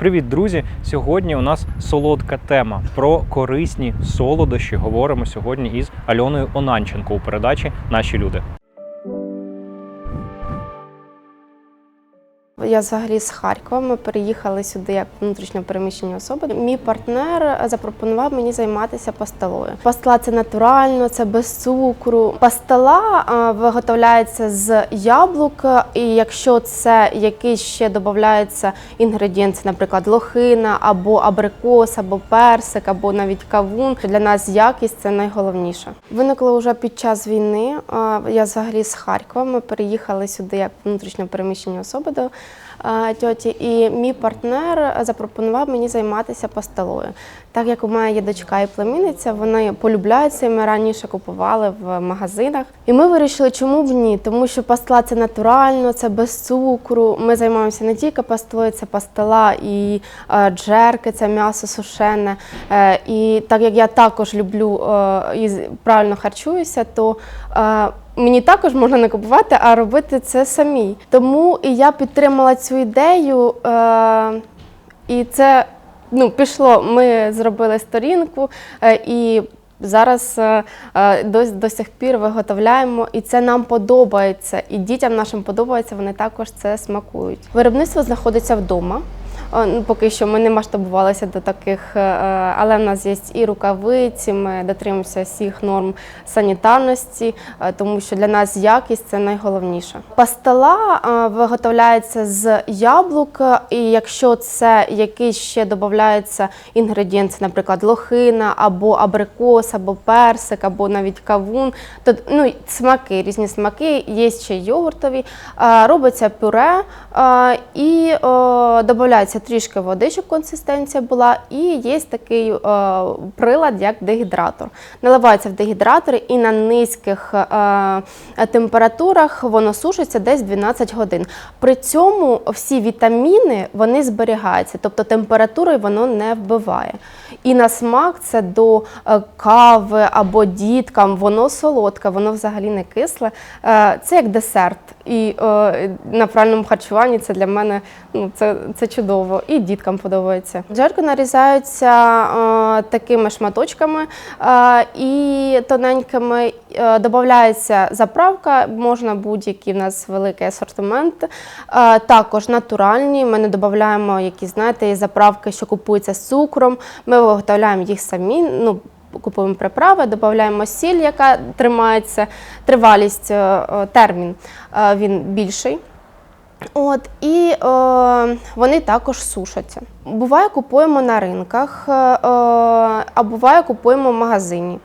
Привіт, друзі! Сьогодні у нас солодка тема про корисні солодощі. Говоримо сьогодні із Альоною Онанченко у передачі Наші люди. Я взагалі з Харкова. Ми переїхали сюди як внутрішньо переміщені особи. Мій партнер запропонував мені займатися пастилою. Пастила це натурально, це без цукру. Пастила виготовляється з яблук, і якщо це якийсь ще додаються інгредієнти, наприклад, лохина або абрикос, або персик, або навіть кавун, для нас якість це найголовніше. Виникло вже під час війни. Я взагалі з Харкова. Ми переїхали сюди як внутрішньо переміщені особи до тьоті, і мій партнер запропонував мені займатися пастилою. Так як у мене є дочка і племінниця, вони полюбляються, і ми раніше купували в магазинах. І ми вирішили, чому б ні? Тому що пастила це натурально, це без цукру. Ми займаємося не тільки пастилою, це пастила і е, джерки, це м'ясо сушене. Е, і так як я також люблю е, і правильно харчуюся, то Мені також можна не купувати, а робити це самі. Тому і я підтримала цю ідею, е, і це ну, пішло. Ми зробили сторінку е, і. Зараз е, е, до, до сих пір виготовляємо, і це нам подобається. І дітям нашим подобається, вони також це смакують. Виробництво знаходиться вдома. Е, ну, Поки що ми не масштабувалися до таких, е, але в нас є і рукавиці, ми дотримуємося всіх норм санітарності, е, тому що для нас якість це найголовніше. Пастила е, виготовляється з яблук, і якщо це якийсь ще додаються інгредієнти, наприклад, лохина або абрикос, або персик, або навіть кавун, то ну, смаки, різні смаки, є ще йогуртові. Е, Робиться пюре е, і е, додається трішки води, щоб консистенція була, і є такий е, прилад, як дегідратор. Наливається в дегідратор і на низьких е, температурах воно сушиться десь 12 годин. При цьому всі вітаміни вони зберігаються, тобто температурою воно не вбиває. І на смак це до е, кави або діткам, воно солодке, воно взагалі не кисле. Це як десерт. І на правильному харчуванні це для мене ну, це, це чудово. І діткам подобається. Джерки нарізаються е, такими шматочками е, і тоненькими. Е, Додається заправка, можна будь-який в нас великий асортимент. Е, також натуральні. Ми не додаємо якісь, знаєте, заправки, що купуються з цукром. Ми виготовляємо їх самі. Ну, Купуємо приправи, додаємо сіль, яка тримається, тривалість, е, е, термін е, він більший. От, і е, вони також сушаться. Буває, купуємо на ринках, е, е, а буває, купуємо в магазині.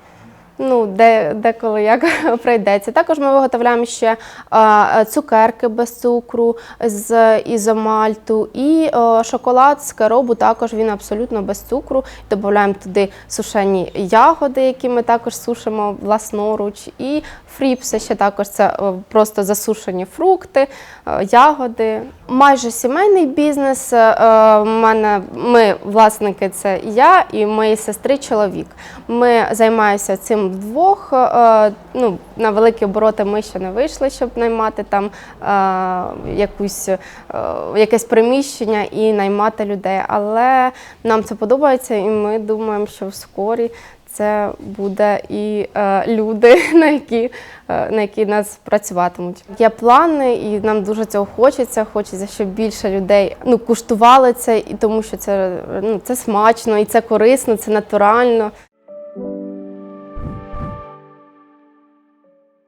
Ну, де, деколи як прийдеться. Також ми виготовляємо ще е, цукерки без цукру з ізомальту і е, шоколад з керобу також він абсолютно без цукру. Додаємо туди сушені ягоди, які ми також сушимо власноруч. І фріпси ще також це е, просто засушені фрукти, е, ягоди. Майже сімейний бізнес. Е, в мене ми власники це я і моєї сестри чоловік. Ми займаємося цим вдвох. Е, Ну, на великі обороти ми ще не вийшли, щоб наймати там е, якусь, е, якесь приміщення і наймати людей. Але нам це подобається, і ми думаємо, що вскорі це буде і е, люди, на які, е, на які нас працюватимуть. Є плани, і нам дуже цього хочеться. Хочеться, щоб більше людей ну, куштували це, і тому що це, ну, це смачно, і це корисно, це натурально.